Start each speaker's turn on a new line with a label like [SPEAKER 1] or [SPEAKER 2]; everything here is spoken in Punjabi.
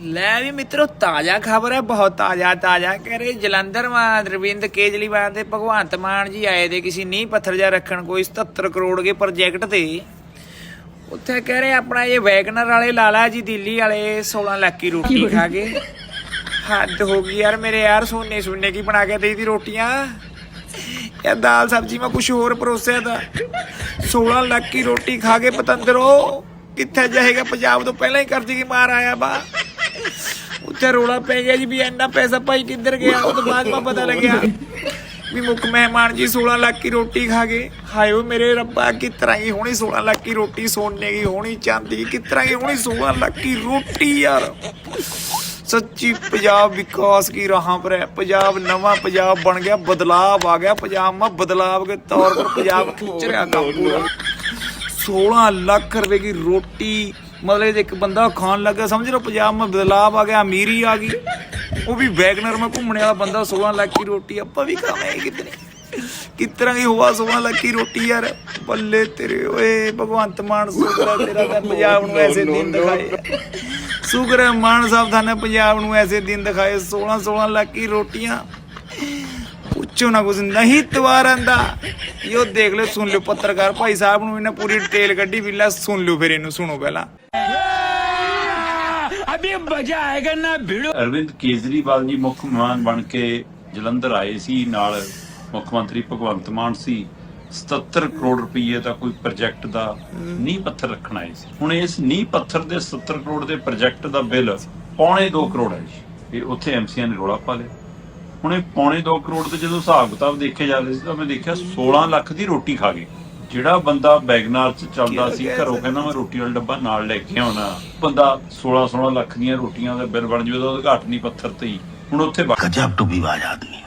[SPEAKER 1] ਲੈ ਵੀ ਮਿੱਤਰੋ, ਤਾਜ਼ਾ ਖਬਰ ਹੈ, ਬਹੁਤ ਤਾਜ਼ਾ ਤਾਜ਼ਾ। ਕਹ ਰਹੇ ਜਲੰਧਰ ਮਾ ਅਰਵਿੰਦ ਕੇਜਰੀਵਾਲ ਤੇ ਭਗਵੰਤ ਮਾਨ ਜੀ ਆਏ ਦੇ ਕਿਸੇ ਨੀਂਹ ਪੱਥਰ ਜਾ ਰੱਖਣ ਕੋਈ 77 ਕਰੋੜ ਦੇ ਪ੍ਰੋਜੈਕਟ ਤੇ। ਉੱਥੇ ਕਹਿ ਰਹੇ ਆਪਣਾ ਇਹ ਵੈਗਨਰ ਵਾਲੇ ਲਾਲਾ ਜੀ ਦਿੱਲੀ ਵਾਲੇ 16 ਲੱਖ ਦੀ ਰੋਟੀ ਖਾ ਗਏ ਹੱਦ ਹੋ ਗਈ ਯਾਰ ਮੇਰੇ ਯਾਰ ਸੋਨੇ ਸੁਣਨੇ ਕੀ ਬਣਾ ਕੇ ਦੇਈ ਰੋਟੀਆਂ? ਇਹ ਦਾਲ ਸਬਜ਼ੀ ਮੈਂ ਕੁਝ ਹੋਰ ਪਰੋਸਿਆ ਦਾ 16 ਲੱਖ ਦੀ ਰੋਟੀ ਖਾ ਕੇ ਪਤੰਦਰੋ, ਕਿੱਥੇ ਜਾਏਗਾ? ਪੰਜਾਬ ਤੋਂ ਪਹਿਲਾਂ ਹੀ ਕਰਦੀ ਕੀ ਮਾਰ ਆਇਆ ਬਾ ਉੱਥੇ ਰੋਲਾ ਪੈ ਗਿਆ ਜੀ ਵੀ ਇੰਨਾ ਪੈਸਾ ਭਾਈ ਕਿੱਧਰ ਗਿਆ? ਉਹ ਤੋਂ ਬਾਅਦ ਮਾ ਪਤਾ ਲੱਗਿਆ ਵੀ ਮੁੱਖ ਮਹਿਮਾਨ ਜੀ 16 ਲੱਖ ਦੀ ਰੋਟੀ ਖਾ ਗਏ। ਹਾਏ ਓ ਮੇਰੇ ਰੱਬਾ ਕਿਸ ਤਰ੍ਹਾਂ ਹੀ ਹੋਣੀ 16 ਲੱਖ ਦੀ ਰੋਟੀ ਸੋਨੇ ਦੀ ਹੋਣੀ ਚਾਂਦੀ ਦੀ, ਤਰ੍ਹਾਂ ਹੀ ਹੋਣੀ 16 ਲੱਖ ਦੀ ਰੋਟੀ ਯਾਰ। ਸੱਚੀ ਪੰਜਾਬ ਵਿਕਾਸ ਕੀ ਰਾਹਾਂ ਪਰ ਹੈ। ਪੰਜਾਬ ਨਵਾਂ ਪੰਜਾਬ ਬਣ ਗਿਆ ਬਦਲਾਵ ਆ ਗਿਆ। ਪੰਜਾਬ ਮਾ ਬਦਲਾਵ ਕੇ ਤੌਰ ਪਰ ਪੰਜਾਬ ਖਿੱਚ ਰਿਹਾ ਕੰਮ ਪੂਰਾ। 16 ਲੱਖ ਰੁਪਏ ਦੀ ਰੋਟੀ ਮਤਲਬ ਇੱਕ ਬੰਦਾ ਖਾਣ ਲੱਗਾ ਸਮਝ ਲਓ ਪੰਜਾਬ ਮਾ ਬਦਲਾਵ ਆ ਗਿਆ, ਅਮੀਰੀ ਆ ਗਈ। ਉਹ ਵੀ ਵੈਗਨਰ ਮਾ ਘੁੰਮਣੇ ਵਾਲਾ ਬੰਦਾ 16 ਲੱਖ ਦੀ ਰੋਟੀ, ਆਪਾਂ ਵੀ ਖਾਵਾਂਗੇ ਕਿਤਨੇ। ਕਿਸ ਤਰ੍ਹਾਂ ਦੀ ਹੋਆ 16 ਲੱਖ ਦੀ ਰੋਟੀ ਯਾਰ। ਬੱਲੇ ਤੇਰੇ, ਓਏ ਭਗਵੰਤ ਮਾਨ ਸੁਗਰਾ ਤੇਰਾ ਤਾਂ ਪੰਜਾਬ ਨੂੰ ਐਸੇ ਦਿਨ ਦਿਖਾਏ। ਸ਼ੁਕਰ ਮਾਨ ਸਾਹਿਬ ਦਾ ਨੇ ਪੰਜਾਬ ਨੂੰ ਐਸੇ ਦਿਨ ਦਿਖਾਏ। 16 16 ਲੱਖ ਦੀ ਰੋਟੀਆਂ। ਕੁਛ ਨਾ ਕੁਛ ਨਹੀਂ ਤਵਾਰੰਦਾ ਯੋ ਦੇਖ ਲਓ ਸੁਣ ਲਓ ਪੱਤਰਕਾਰ ਭਾਈ ਸਾਹਿਬ ਨੂੰ ਇਹਨੇ ਪੂਰੀ ਡਿਟੇਲ ਕੱਢੀ ਵੀ ਲੈ ਸੁਣ ਲਓ ਫਿਰ ਇਹਨੂੰ ਸੁਣੋ ਪਹਿਲਾਂ।
[SPEAKER 2] ਅਬੇ ਮਜ਼ਾ ਆਏਗਾ ਨਾ ਭਿੜੋ।
[SPEAKER 3] ਅਰਵਿੰਦ ਕੇਜਰੀਵਾਲ ਜੀ ਮੁੱਖ ਮਹਿਮਾਨ ਬਣ ਕੇ ਜਲੰਧਰ ਆਏ ਸੀ ਨਾਲ ਮੁੱਖ ਮੰਤਰੀ ਭਗਵੰਤ ਮਾਨ ਸੀ। 77 ਕਰੋੜ ਰੁਪਏ ਦਾ ਕੋਈ ਪ੍ਰੋਜੈਕਟ ਦਾ ਨੀਂਹ ਪੱਥਰ ਰੱਖਣਾ ਹੈ ਹੁਣ ਇਸ ਨੀਂਹ ਪੱਥਰ ਦੇ 77 ਕਰੋੜ ਦੇ ਪ੍ਰੋਜੈਕਟ ਦਾ ਬਿੱਲ ਪੌਣੇ 2 ਕਰੋੜ ਹੈ ਜੀ ਇਹ ਉੱਥੇ ਐਮਸੀਆਂ ਨੇ ਰੋਲਾ ਪਾ ਲਿਆ। ਹੁਣ ਇਹ ਪੌਣੇ 2 ਕਰੋੜ ਤੇ ਜਦੋਂ ਹਿਸਾਬ ਕਿਤਾਬ ਦੇਖੇ ਜਾਂਦੇ ਸੀ ਤਾਂ ਮੈਂ ਦੇਖਿਆ 16 ਲੱਖ ਦੀ ਰੋਟੀ ਖਾ ਗਏ। ਜਿਹੜਾ ਬੰਦਾ ਬੈਗਨਾਰ ਚ ਚੱਲਦਾ ਸੀ, ਘਰੋਂ ਕਹਿੰਦਾ ਮੈਂ ਰੋਟੀ ਵਾਲਾ ਡੱਬਾ ਨਾਲ ਲੈ ਕੇ ਆਉਣਾ। ਬੰਦਾ 16 16 ਲੱਖ ਦੀਆਂ ਰੋਟੀਆਂ ਦਾ ਬਿੱਲ ਬਣ ਜੂਦਾ ਉਹਦਾ ਘਾਟ ਨਹੀਂ ਪੱਥਰ ਤੇ ਹੀ। ਹੁਣ ਉੱਥੇ
[SPEAKER 4] ਗਜਬ ਟੁੱਬੀ ਬਾਜ ਆਦਮੀ